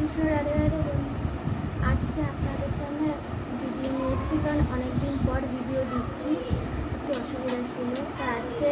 কৃষ্ণ রাধে রাধে আজকে আপনাদের সামনে ভিডিও নিয়ে এসেছি কারণ অনেকদিন পর ভিডিও দিচ্ছি। একটু অসুবিধা ছিল। তা আজকে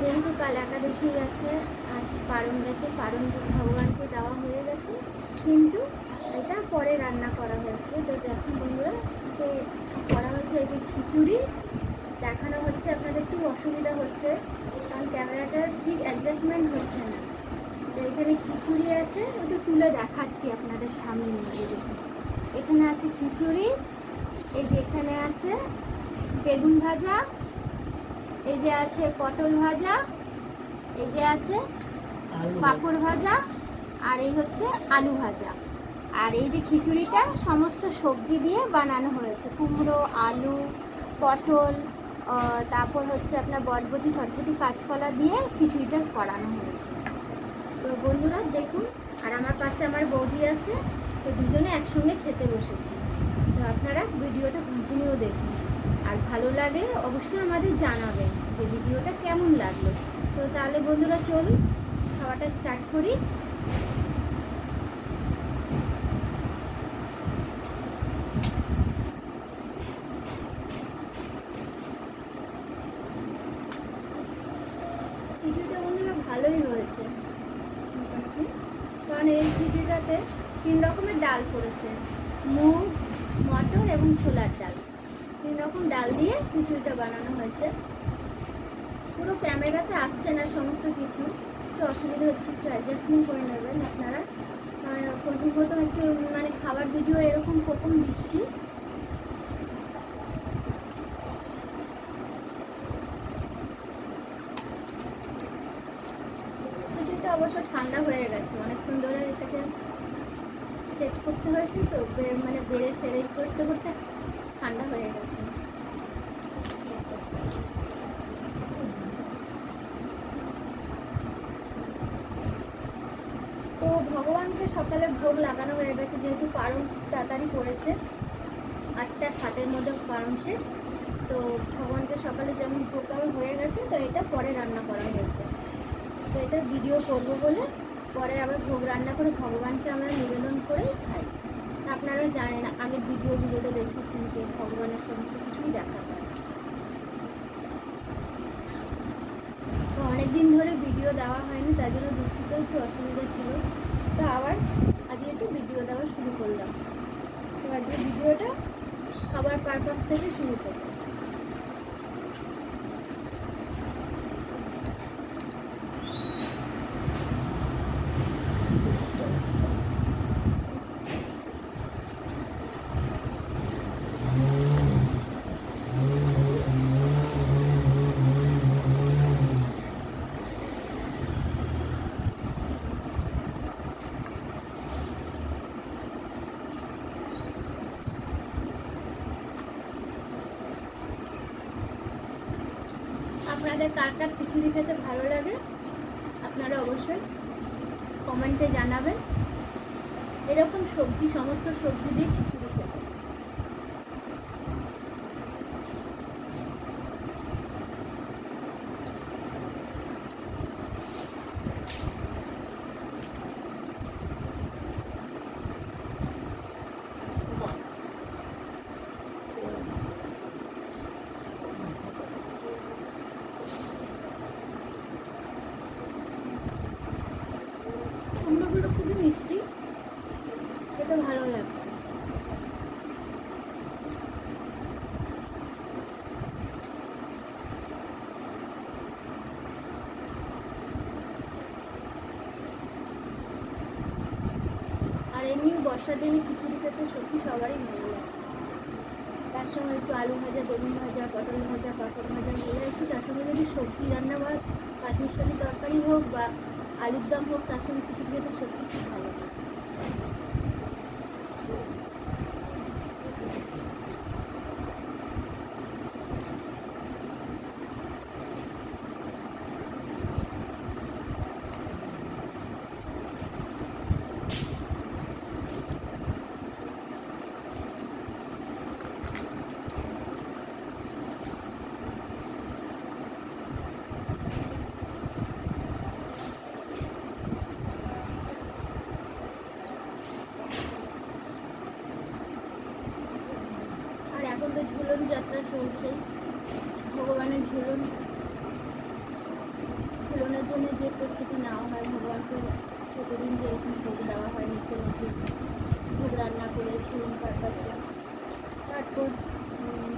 যেহেতু কাল একাদশী গেছে, আজ পারণ গেছে, পারণ ভগবানকে দেওয়া হয়ে গেছে। কিন্তু এটা পরে রান্না করা হয়েছে। তো দেখুন বন্ধুরা, আজকে করা হচ্ছে এই যে খিচুড়ি। দেখানো হচ্ছে, আপনাদের একটু অসুবিধা হচ্ছে, কারণ ক্যামেরাটার ঠিক অ্যাডজাস্টমেন্ট হচ্ছে না। এখানে খিচুড়ি আছে একটু তুলে দেখাচ্ছি আপনাদের সামনে নিয়ে দেখুন এখানে আছে খিচুড়ি এই যে এখানে আছে বেগুন ভাজা এই যে আছে পটল ভাজা এই যে আছে পাঁপড় ভাজা আর এই হচ্ছে আলু ভাজা। আর এই যে খিচুড়িটা সমস্ত সবজি দিয়ে বানানো হয়েছে। কুমড়ো আলু পটল তারপর হচ্ছে আপনার বটবটি টটবটি কাঁচকলা দিয়ে খিচুড়িটা করানো হয়েছে। তো বন্ধুরা দেখুন, আর আমার পাশে আমার বৌদি আছে, তো দুজনে একসঙ্গে খেতে বসেছি। তো আপনারা ভিডিওটা কন্টিনিউ দেখুন। আর ভালো লাগে অবশ্যই আমাদের জানাবেন যে ভিডিওটা কেমন লাগল। তো তাহলে বন্ধুরা চলুন, খাওয়াটা স্টার্ট করি খিচুড়িটা বন্ধুরা ভালোই হয়েছে মোটামুটি কারণ এই খিচুড়িটাতে তিন রকমের পড়েছে মুগ, মটর এবং ছোলার ডাল। তিন রকম ডাল দিয়ে খিচুড়িটা বানানো হয়েছে। পুরো ক্যামেরাতে আসছে না সমস্ত কিছু। একটু অসুবিধা হচ্ছে, একটু অ্যাডজাস্টমেন্ট করে নেবেন আপনারা। প্রথম প্রথম একটু মানে খাবার ভিডিও এরকম প্রথম দিচ্ছি খিচুড়িটা অবশ্য ঠান্ডা হয়ে গেছে অনেকক্ষণ ধরে এটাকে সেট করতে হয়েছে তো মানে বেড়ে ঠেড়ে করতে করতে ঠান্ডা হয়ে গেছে। তো ভগবানকে সকালে ভোগ লাগানো হয়ে গেছে, যেহেতু পারণ তাড়াতাড়ি পড়েছে আটটা, সাতের মধ্যে পারণ শেষ। তো ভগবানকে সকালে যেমন ভোগ হয়ে গেছে, তো এটা পরে রান্না করা হয়েছে। তো এটা ভিডিও করব বলে পরে আবার ভোগ রান্না করে ভগবানকে আমরা নিবেদন করেই খাই। আপনারা জানেন, আগের ভিডিওগুলোতে দেখেছেন যে ভগবানের সমস্ত কিছুই দেখা যায় তো অনেকদিন ধরে ভিডিও দেওয়া হয়নি, তার জন্য দুঃখিত, একটু অসুবিধা ছিল। তো আবার আজকে একটু ভিডিও দেওয়া শুরু করলাম। তো আজকে ভিডিওটা খাবার পারপাস থেকে শুরু করলাম। আপনাদের কার কার খিচুড়ি খেতে ভালো লাগে, আপনারা অবশ্যই কমেন্টে জানাবেন। এরকম সবজি, সমস্ত সবজি দিয়ে খিচুড়ি খেতে কুমড়োগুলো খুবই মিষ্টি খেতে ভালো লাগছে আর এমনি বর্ষার দিনে খিচুড়ি খেতে সত্যি সবারই ভালো লাগে। তার সঙ্গে একটু আলু ভাজা, বেগুন ভাজা, পটল ভাজা, পাঁপড় ভাজা হলে একটু তার সঙ্গে যদি সবজি, রান্না বা পাঁচমিশালি তরকারি হোক বা আলুর দম হোক, তার সঙ্গে খিচুড়ি খেতে সত্যি খুব ভালো লাগে। জন্য যে প্রস্তুতি নেওয়া হয়, ভগবানকে প্রতিদিন যেরকম ভোগ দেওয়া হয় নিত্য নতুন ভোগ রান্না করে ঝুলন পারপাসে তারপর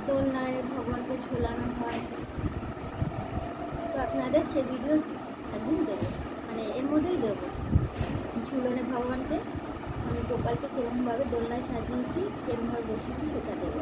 দোলনায় ভগবানকে ঝোলানো হয়। তো আপনাদের সে ভিডিও একদিন দেবো মানে এর মধ্যেই দেবো। ঝুলনে ভগবানকে মানে গোপালকে কীরকমভাবে দোলনায় সাজিয়েছি, কীরকমভাবে বসিয়েছি সেটা দেবো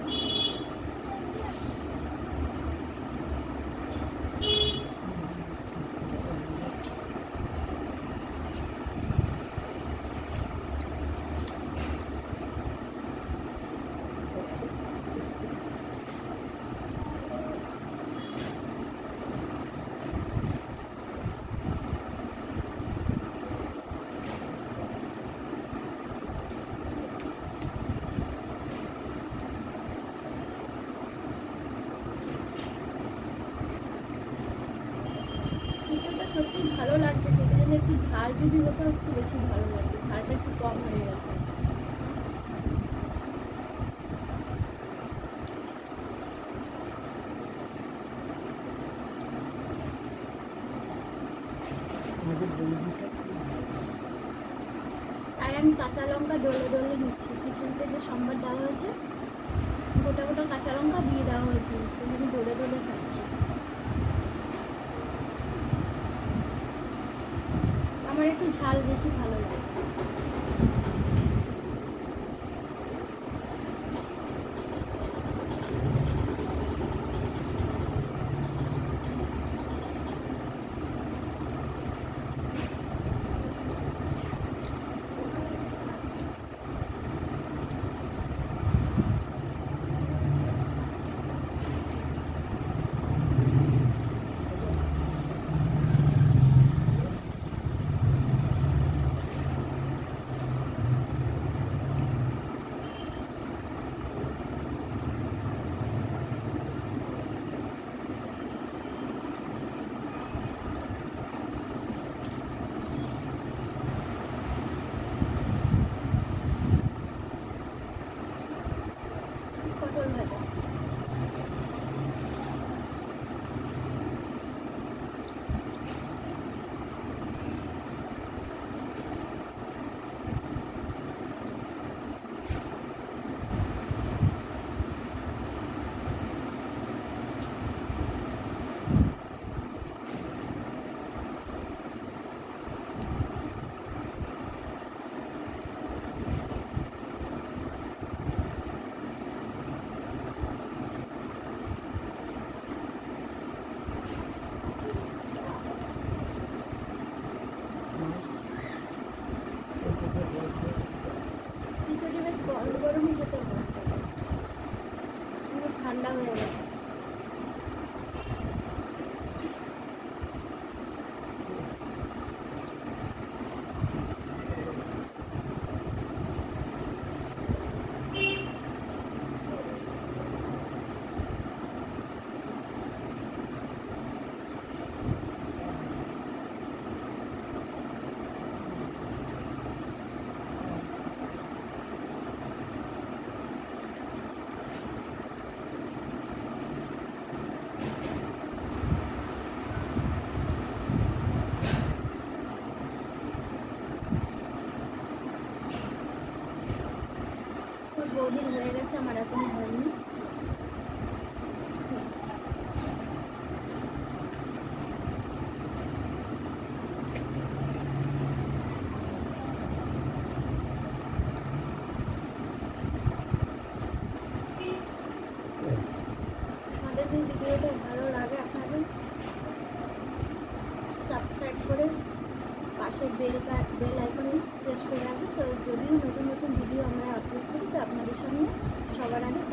খিচুড়িটা সত্যি ভালো লাগছে খেতে যেন একটু ঝাল যদি হতো একটু বেশি ভালো লাগতো ঝালটা একটু কম হয়ে গেছে। তাই আমি কাঁচা লঙ্কা ডলে ডলে নিচ্ছি। খিচুড়িতে যে সম্বার দেওয়া হয়েছে, গোটা গোটা কাঁচা লঙ্কা দিয়ে দেওয়া হয়েছে। আমি ডলে ডলে খাচ্ছি। আমার একটু ঝাল বেশি ভালো লাগে পটল ভাজা খিচুড়ি বেশ গরম গরমই খেতে ভালো লাগে কিন্তু ঠান্ডা হয়ে গেছে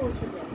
পৌঁছে যাবে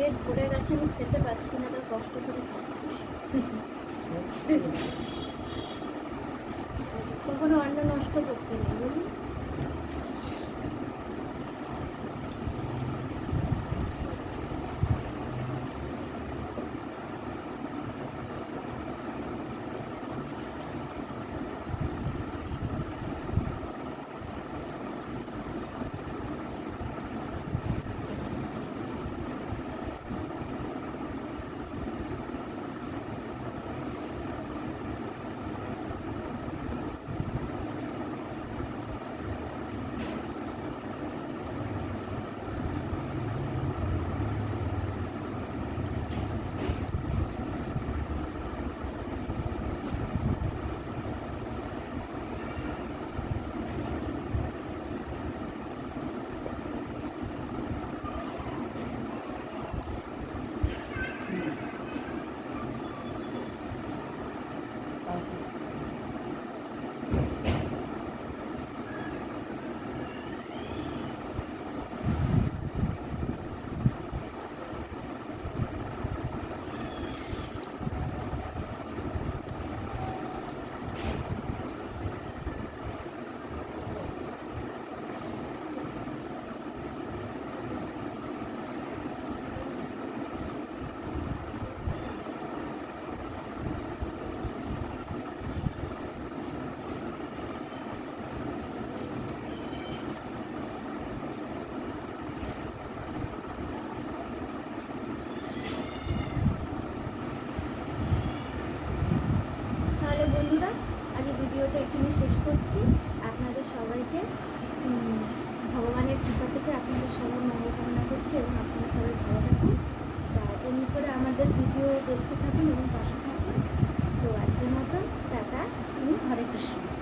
পেট ভরে গেছে আমি খেতে পাচ্ছি না তো কষ্ট করে খাচ্ছি কখনো অন্ন নষ্ট করতে নেই বলুন তাহলে বন্ধুরা আজ ভিডিওটা এখানে শেষ করছি। আপনাদের সবাইকে ভগবানের কৃপা থেকে আপনাদের সবার মঙ্গল করছি এবং আপনারা সবাই ভালো থাকুন। তা, এমনি করে আমাদের ভিডিও দেখতে থাকুন এবং পাশে থাকুন। তো আজকের মতো, টাটা, হরে কৃষ্ণ।